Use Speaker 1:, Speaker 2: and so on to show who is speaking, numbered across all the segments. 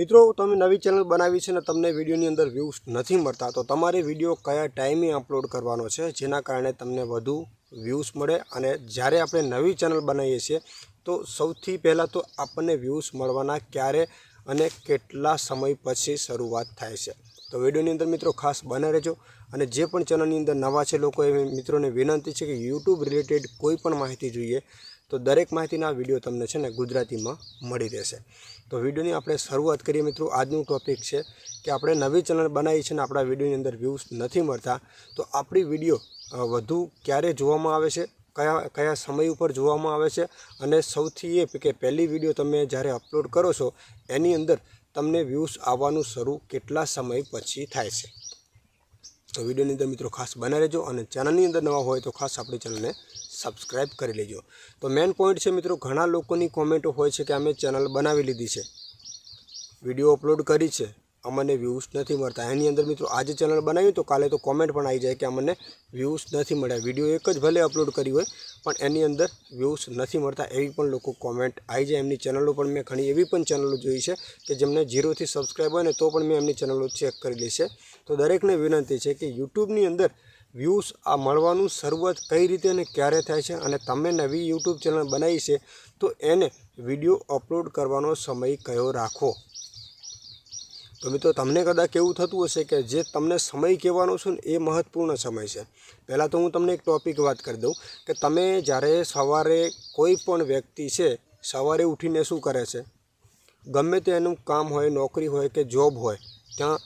Speaker 1: મિત્રો, તમે નવી ચેનલ બનાવી છે ને તમને વિડીયોની અંદર વ્યૂઝ નથી મળતા, તો તમારે વીડિયો કયા ટાઈમે અપલોડ કરવાનો છે, જેના કારણે તમને વધુ વ્યૂઝ મળે અને જ્યારે આપણે નવી ચેનલ બનાવીએ છીએ, તો સૌથી પહેલાં તો આપણને વ્યૂઝ મળવાના ક્યારે અને કેટલા સમય પછી શરૂઆત થાય છે. તો વિડીયોની અંદર મિત્રો ખાસ બના રહેજો. અને જે પણ ચેનલની અંદર નવા છે, લોકો એ મિત્રોને વિનંતી છે કે યુટ્યુબ રિલેટેડ કોઈ પણ માહિતી જોઈએ, તો દરેક માહિતીના વીડિયો તમને છે ને ગુજરાતીમાં મળી રહેશે. તો વિડીયોની આપણે શરૂઆત કરીએ મિત્રો. આજનું ટોપિક છે કે આપણે નવી ચેનલ બનાવી છે ને આપણા વિડીયોની અંદર વ્યૂઝ નથી મળતા, તો આપણી વીડિયો વધુ ક્યારે જોવામાં આવે છે, કયા કયા સમય ઉપર જોવામાં આવે છે, અને સૌથી એ કે પહેલી વીડિયો તમે જ્યારે અપલોડ કરો છો, એની અંદર તમને વ્યૂઝ આવવાનું શરૂ કેટલા સમય પછી થાય છે? તો વિડીયોની અંદર મિત્રો ખાસ બના રહેજો અને ચેનલની અંદર નવા હોય તો ખાસ આપણી ચેનલને સબસ્ક્રાઈબ કરી લેજો. તો મેઇન પોઈન્ટ છે મિત્રો, ઘણા લોકોની કોમેન્ટો હોય છે કે અમે ચેનલ બનાવી લીધી છે. વીડિયો અપલોડ કરી છે. અમને વ્યૂઝ નથી મળતા. એની અંદર મિત્રો આજે ચેનલ બનાવ્યું તો કાલે તો કોમેન્ટ પણ આવી જાય કે અમને વ્યૂઝ નથી મળ્યા. વીડિયો એક જ ભલે અપલોડ કરી હોય, પણ એની અંદર વ્યૂઝ નથી મળતા એવી પણ લોકો કોમેન્ટ આવી જાય. એમની ચેનલો પણ મેં ઘણી એવી પણ ચેનલો જોઈ છે કે જેમને જીરોથી સબસ્ક્રાઈબ હોય ને તો પણ મેં એમની ચેનલો ચેક કરેલી છે. તો દરેકને વિનંતી છે કે યુટ્યુબની અંદર વ્યૂઝ આ મળવાનું શરૂઆત કઈ રીતે અને ક્યારે થાય છે અને તમે નવી યુટ્યુબ ચેનલ બનાવી છે તો એને વીડિયો અપલોડ કરવાનો સમય કયો રાખો? તો મિત્રો, તમને કદાચ એવું થતું હશે કે જે તમને સમય કહેવાનો છે ને, એ મહત્વપૂર્ણ સમય છે. પહેલાં તો હું તમને એક ટૉપિક વાત કરી દઉં કે તમે જ્યારે સવારે કોઈ પણ વ્યક્તિ છે, સવારે ઉઠીને શું કરે છે? ગમે તે એનું કામ હોય, નોકરી હોય કે જોબ હોય, ત્યાં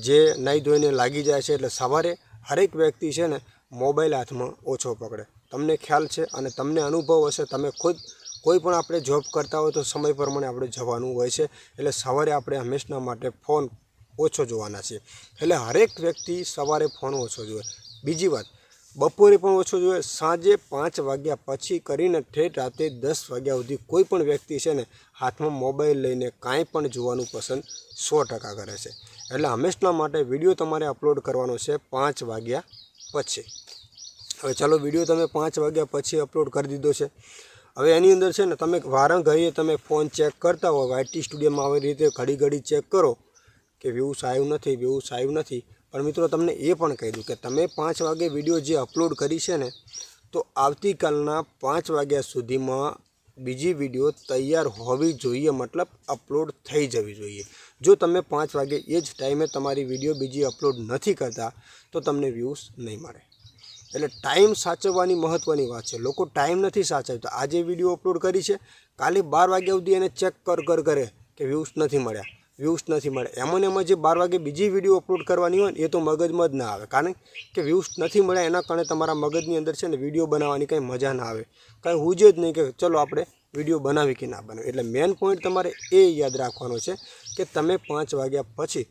Speaker 1: જે નહીં ધોઈને લાગી જાય છે એટલે સવારે હરેક વ્યક્તિ છે ને, મોબાઈલ હાથમાં ઓછો પકડે. તમને ખ્યાલ છે અને તમને અનુભવ હશે, તમે ખુદ કોઈ પણ આપણે જોબ કરતા હોય તો સમય પ્રમાણે આપણે જવાનું હોય છે. એટલે સવારે આપણે હંમેશના માટે ફોન ઓછો જોવાના છે એટલે હરેક વ્યક્તિ સવારે ફોન ઓછો જોવે બીજી વાત, બપોરે પણ ઓછો જોઈએ સાંજે પાંચ વાગ્યા પછી કરીને ઠેઠ રાતે દસ વાગ્યા સુધી કોઈ પણ વ્યક્તિ છે ને હાથમાં મોબાઈલ લઈને કાંઈ પણ જોવાનું પસંદ સો ટકા કરે છે. એટલે હંમેશના માટે વીડિયો તમારે અપલોડ કરવાનો છે પાંચ વાગ્યા પછી. હવે ચાલો વીડિયો તમે પાંચ વાગ્યા પછી અપલોડ કરી દીધો છે. હવે એની અંદર છે ને તમે વારં ઘડીએ તમે ફોન ચેક કરતા હો વાયટી સ્ટુડિયોમાં આવી રીતે ઘડી ઘડી ચેક કરો કે વ્યૂઝ આવ્યું નથી વ્યૂઝ આવ્યું નથી. પણ મિત્રો તમને એ પણ કહી દઉં કે તમે પાંચ વાગે વીડિયો જે અપલોડ કરી છે ને, તો આવતીકાલના પાંચ વાગ્યા સુધીમાં બીજી વીડિયો તૈયાર હોવી જોઈએ, મતલબ અપલોડ થઈ જવી જોઈએ. જો તમે પાંચ વાગે એ જ ટાઈમે તમારી વીડિયો બીજી અપલોડ નથી કરતા, તો તમને વ્યૂઝ નહીં મળે. એટલે ટાઈમ સાચવવાની મહત્ત્વની વાત છે. લોકો ટાઈમ નથી સાચવતા. આજે વીડિયો અપલોડ કરી છે. કાલે બાર વાગ્યા સુધી એને ચેક કર કર કરે કે વ્યૂઝ નથી મળ્યા. વ્યૂઝ નથી મળ્યા. એમાં ને એમાં જે બાર વાગે બીજી વીડિયો અપલોડ કરવાની હોય એ તો મગજમાં જ ના આવે. કારણ કે વ્યૂઝ નથી મળ્યા એના કારણે તમારા મગજની અંદર છે ને, વીડિયો બનાવવાની કંઈ મજા ના આવે. કાંઈ હું જ નહીં કે ચલો આપણે વીડિયો બનાવી કે ના બનાવી. એટલે મેન પોઈન્ટ તમારે એ યાદ રાખવાનો છે કે તમે પાંચ વાગ્યા પછી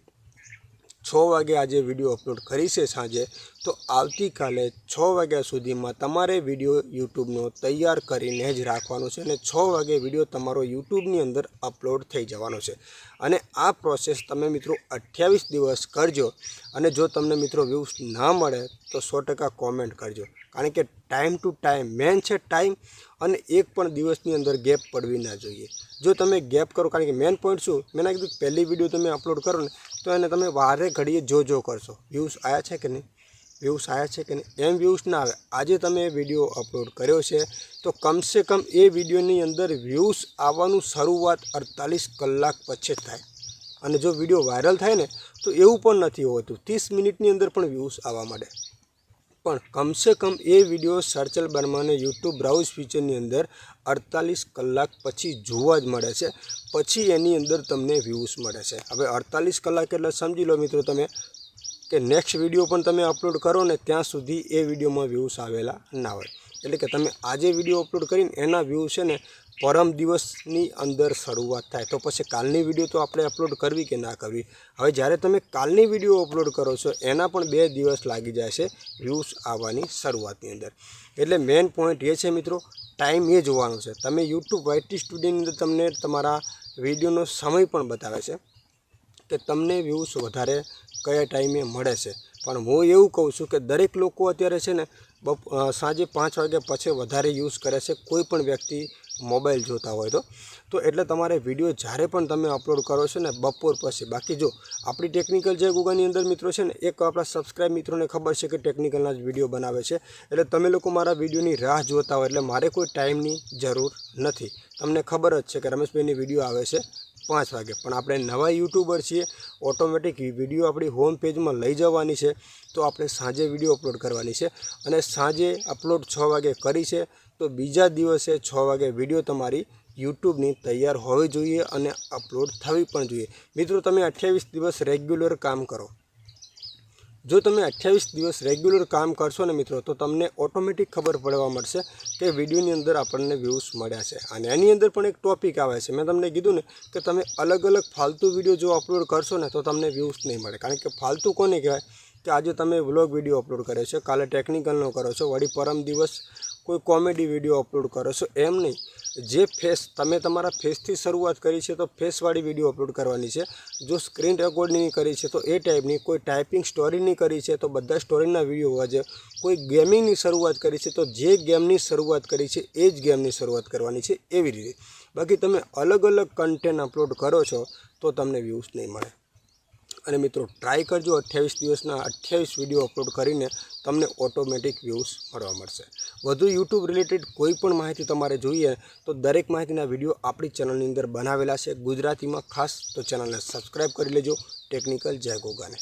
Speaker 1: છ વાગે આજે વીડિયો અપલોડ કરી છે સાંજે, તો આવતીકાલે છ વાગ્યા સુધીમાં તમારે વીડિયો યુટ્યુબનો તૈયાર કરીને જ રાખવાનો છે અને છ વાગે વીડિયો તમારો યુટ્યુબની અંદર અપલોડ થઈ જવાનો છે. અને આ પ્રોસેસ તમે મિત્રો અઠ્યાવીસ દિવસ કરજો અને જો તમને મિત્રો વ્યૂઝ ના મળે તો સો કોમેન્ટ કરજો. કારણ કે ટાઈમ ટુ ટાઈમ મેન છે ટાઈમ અને એક પણ દિવસની અંદર ગેપ પડવી ના જોઈએ. જો તમે ગેપ કરો, કારણ કે મેન પોઈન્ટ શું? મેં ના કીધું પહેલી વીડિયો તમે અપલોડ કરો ને, તો એને તમે વારે ઘડીએ જો જો કરશો. વ્યૂઝ આવ્યા છે કે નહીં? વ્યૂઝ આવ્યા છે કે નહીં? એમ વ્યૂઝ ના આવે. આજે તમે વીડિયો અપલોડ કર્યો છે, તો કમસે કમ એ વિડીયોની અંદર વ્યૂઝ આવવાનું શરૂઆત અડતાલીસ કલાક પછી જ થાય. અને જો વીડિયો વાયરલ થાય ને, તો એવું પણ નથી હોતું. ત્રીસ મિનિટની અંદર પણ વ્યૂઝ આવવા માંડે. પણ કમસે કમ એ વીડિયો સર્ચલ બર્માને યુટ્યુબ બ્રાઉઝ ફીચરની અંદર અડતાલીસ કલાક પછી જોવા જ મળે છે. પછી એની અંદર તમને વ્યૂઝ મળે છે. હવે અડતાલીસ કલાક એટલે સમજી લો મિત્રો તમે કે નેક્સ્ટ વીડિયો પણ તમે અપલોડ કરો ને ત્યાં સુધી એ વિડીયોમાં વ્યૂઝ આવેલા ના હોય. એટલે કે તમે આજે વીડિયો અપલોડ કરીને એના વ્યૂ છે ને પરમ દિવસની અંદર શરૂઆત થાય. તો પછી કાલની વીડિયો તો આપણે અપલોડ કરવી કે ના કરવી? હવે જ્યારે તમે કાલની વીડિયો અપલોડ કરો છો, એના પણ બે દિવસ લાગી જાય છે વ્યૂઝ આવવાની શરૂઆતની અંદર. એટલે મેઇન પોઈન્ટ એ છે મિત્રો, ટાઈમ એ જોવાનો છે. તમે યુટ્યુબ વાયટી સ્ટુડિયોની અંદર તમને તમારા વિડીયોનો સમય પણ બતાવે છે કે તમને વ્યૂઝ વધારે કયા ટાઈમે મળે છે. પણ હું એવું કહું છું કે દરેક લોકો અત્યારે છે ને સાંજે પાંચ વાગ્યા પછી વધારે યુઝ કરે છે કોઈ પણ વ્યક્તિ મોબાઈલ જોતા હોય તો. તો એટલે તમારે વીડિયો જ્યારે પણ તમે અપલોડ કરો છો ને બપોર પછી. બાકી જો આપણી ટેકનિકલ જે ગૂગલની અંદર મિત્રો છે ને એક આપણા સબસ્ક્રાઈબ મિત્રોને ખબર છે કે ટેકનિકલના જ વીડિયો બનાવે છે. એટલે તમે લોકો મારા વિડીયોની રાહ જોતા હોય એટલે મારે કોઈ ટાઈમની જરૂર નથી. તમને ખબર જ છે કે રમેશભાઈની વીડિયો આવે છે. પાંચ વાગે. પણ આપણે નવા યુટ્યુબર છીએ, ઓટોમેટિક વીડિયો આપણી હોમ પેજમાં લઈ જવાની છે, તો આપણે સાંજે વીડિયો અપલોડ કરવાની છે. અને સાંજે અપલોડ છ વાગે કરી છે, તો બીજા દિવસે છ વાગે વીડિયો તમારી યુટ્યુબની તૈયાર હોવી જોઈએ અને અપલોડ થવી પણ જોઈએ. મિત્રો, તમે અઠ્યાવીસ દિવસ રેગ્યુલર કામ કરો. જો તમે અઠ્યાવીસ દિવસ રેગ્યુલર કામ કરશો ને મિત્રો, તો તમને ઓટોમેટિક ખબર પડવા મળશે કે વિડીયોની અંદર આપણને વ્યૂઝ મળ્યા છે. અને એની અંદર પણ એક ટોપિક આવે છે. મેં તમને કીધું ને કે તમે અલગ અલગ ફાલતુ વીડિયો જો અપલોડ કરશો ને, તો તમને વ્યૂઝ નહીં મળે. કારણ કે ફાલતુ કોને કહેવાય? કે આજે તમે વ્લોગ વીડિયો અપલોડ કર્યો છે, કાલે ટેકનિકલનો કરો છો, વળી પરમ દિવસ કોઈ કોમેડી વીડિયો અપલોડ કરો. છો એમ નહીં. જે ફેસ, તમે તમારા ફેસથી શરૂઆત કરી છે તો ફેસવાળી વીડિયો અપલોડ કરવાની છે. જો સ્ક્રીન રેકોર્ડિંગ કરી છે તો એ ટાઈપની, કોઈ ટાઈપિંગ સ્ટોરીની કરી છે તો બધા સ્ટોરીના વીડિયો હોવા જોઈએ. કોઈ ગેમિંગની શરૂઆત કરી છે તો જે ગેમની શરૂઆત કરી છે એ જ ગેમની શરૂઆત કરવાની છે એવી રીતે. બાકી તમે અલગ અલગ કન્ટેન્ટ અપલોડ કરો છો તો તમને વ્યૂઝ નહીં મળે. અને મિત્રો ટ્રાય કરજો અઠ્યાવીસ દિવસના અઠ્યાવીસ વીડિયો અપલોડ કરીને તમને ઓટોમેટિક વ્યૂઝ મળવા મળશે. વધુ યુટ્યુબ રિલેટેડ કોઈ પણ માહિતી તમારે જોઈએ તો દરેક માહિતીના વીડિયો આપણી ચેનલની અંદર બનાવેલા છે. ગુજરાતીમાં ખાસ તો ચેનલને સબસ્ક્રાઈબ કરી લેજો. ટેકનિકલ જય ગોગાને.